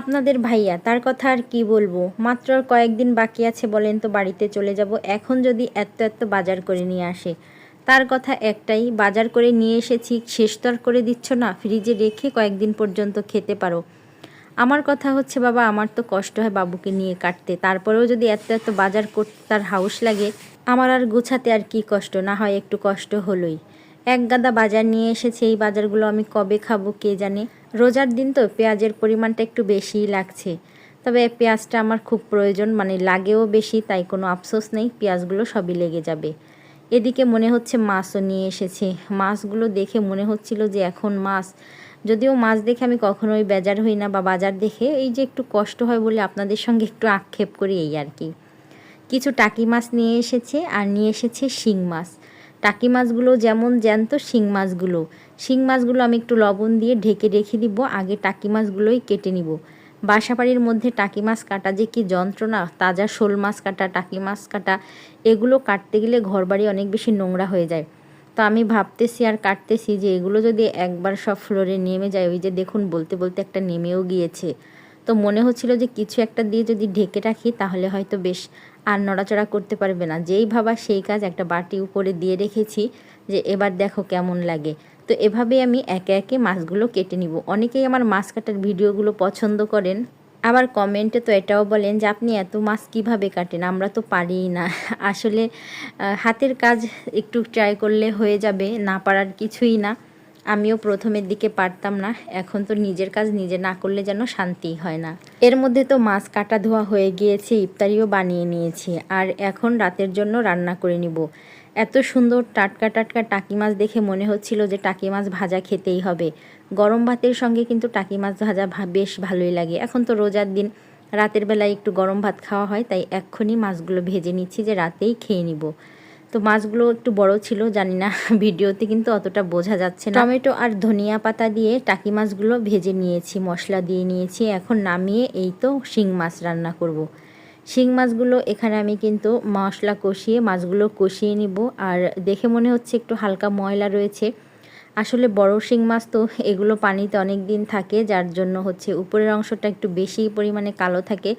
আপনাদের ভাইয়া, তার কথা আর কি বলব? মাত্র কয়েকদিন বাকি আছে বলেন তো বাড়িতে চলে যাব, এখন যদি এত এত বাজার করে নিয়ে আসে। তার কথা একটাই, বাজার করে নিয়ে এসেছি শেষ তো করে দিচ্ছ না, ফ্রিজে রেখে কয়েকদিন পর্যন্ত খেতে পারো। আমার কথা হচ্ছে, বাবা, আমার তো কষ্ট হয় বাবুকে নিয়ে কাটতে, তারপরেও যদি এত এত বাজার করতে তার হাউস লাগে, আমার আর গুছাতে আর কি কষ্ট? না হয় একটু কষ্ট হলোই। এক গাদা বাজার নিয়ে এসেছে। এই বাজারগুলো আমি কবে খাব কে জানে? রোজার দিন তো পেঁয়াজের পরিমাণটা একটু বেশিই লাগছে। তবে পেঁয়াজটা আমার খুব প্রয়োজন মানে লাগেও বেশি, তাই কোনো আফসোস নেই, পেঁয়াজগুলো সবই লেগে যাবে। এদিকে মনে হচ্ছে মাছও নিয়ে এসেছে। মাছগুলো দেখে মনে হচ্ছিল যে এখন মাছ। যদিও মাছ দেখে আমি কখনোই বেজার হই না বা বাজার দেখে, এই যে একটু কষ্ট হয় বলে আপনাদের সঙ্গে একটু আক্ষেপ করি এই আর কি। কিছু টাকি মাছ নিয়ে এসেছে আর নিয়ে এসেছে শিং মাছ। টাকি মাছগুলো যেমন জ্যান্ত, শিং মাছগুলো। শিং মাছগুলো আমি একটু লবণ দিয়ে ঢেকে রেখে দিব, আগে টাকি মাছগুলোই কেটে নিব। বাসাবাড়ির মধ্যে টাকি মাছ কাটা যে কি যন্ত্রণা, তাজা শোল মাছ কাটা, টাকি মাছ কাটা, এগুলো কাটতে গেলে ঘরবাড়ি অনেক বেশি নোংরা হয়ে যায়। তো আমি ভাবতেছি আর কাটতেছি যে এগুলো যদি একবার সব ফ্লোরে নেমে যায়, ওই যে দেখুন বলতে বলতে একটা নেমেও গিয়েছে। তো মনে হচ্ছিল যে কিছু একটা দিয়ে যদি ঢেকে রাখি, তাহলে হয়তো বেশ আর নড়াচড়া করতে পারবে না। যেই ভাবা সেই কাজ একটা বাটি উপরে দিয়ে রেখেছি যে এবার দেখো কেমন লাগে। তো এভাবেই আমি একে একে মাছগুলো কেটে নিব। অনেকেই আমার মাছ কাটার ভিডিওগুলো পছন্দ করেন। আবার কমেন্টে তো এটাও বলেন যে, আপনি এত মাছ কীভাবে কাটেন? আমরা তো পারিই না। আসলে হাতের কাজ একটু ট্রাই করলে হয়ে যাবে, না পারার কিছুই না। আমিও প্রথমের দিকে পারতাম না, এখন তো নিজের কাজ নিজে না করলে যেন শান্তি হয় না। এর মধ্যে তো মাছ কাটা ধোয়া হয়ে গিয়েছে, ইফতারিও বানিয়ে নিয়েছি, আর এখন রাতের জন্য রান্না করে নিব। এত সুন্দর টাটকা টাটকা টাকি মাছ দেখে মনে হচ্ছিল যে টাকি মাছ ভাজা খেতেই হবে। গরম ভাতের সঙ্গে কিন্তু টাকি মাছ ভাজা বেশ ভালোই লাগে। এখন তো রোজার দিন, রাতের বেলায় একটু গরম ভাত খাওয়া হয়, তাই এক্ষুনি মাছগুলো ভেজে নিচ্ছি যে রাতেই খেয়ে নিব। তো মাছগুলো একটু বড় ছিল, জানি না ভিডিওতে কিন্তু অতটা বোঝা যাচ্ছে না। টমেটো আর ধনিয়া পাতা দিয়ে টাকি মাছগুলো ভেজে নিয়েছি, মশলা দিয়ে নিয়েছি। এখন নামিয়ে এই তো শিং মাছ রান্না করব। শিং মাছগুলো এখানে আমি কিন্তু মশলা কষিয়ে মাছগুলো কষিয়ে নিব। আর দেখে মনে হচ্ছে একটু হালকা ময়লা রয়েছে। আসলে বড় শিং মাছ তো এগুলো পানিতে অনেক দিন থাকে, যার জন্য হচ্ছে উপরের অংশটা একটু বেশি পরিমাণে কালো থাকে।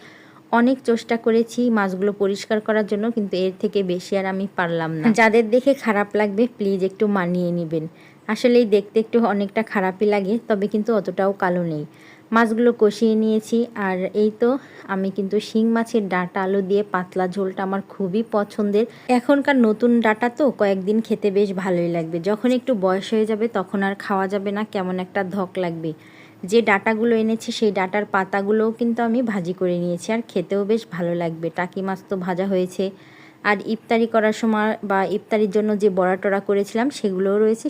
অনেক চেষ্টা করেছি মাছগুলো পরিষ্কার করার জন্য, কিন্তু এর থেকে বেশি আর আমি পারলাম না। যাদের দেখে খারাপ লাগবে প্লিজ একটু মানিয়ে নেবেন। আসলেই দেখতে একটু অনেকটা খারাপই লাগে, তবে কিন্তু অতটাও কালো নেই। মাছগুলো কষিয়ে নিয়েছি আর এই তো আমি কিন্তু শিং মাছের ডাটা আলু দিয়ে পাতলা ঝোলটা আমার খুবই পছন্দের। এখনকার নতুন ডাটা তো কয়েকদিন খেতে বেশ ভালোই লাগবে। যখন একটু বয়স হয়ে যাবে তখন আর খাওয়া যাবে না, কেমন একটা ধক লাগবে। যে ডাটাগুলো এনেছি সেই ডাটার পাতাগুলোও কিন্তু আমি ভাজি করে নিয়েছি আর খেতেও বেশ ভালো লাগবে। টাকি মাছ তো ভাজা হয়েছে। আর ইফতারি করার সময় বা ইফতারির জন্য যে বড়া টড়া করেছিলাম সেগুলোও রয়েছে।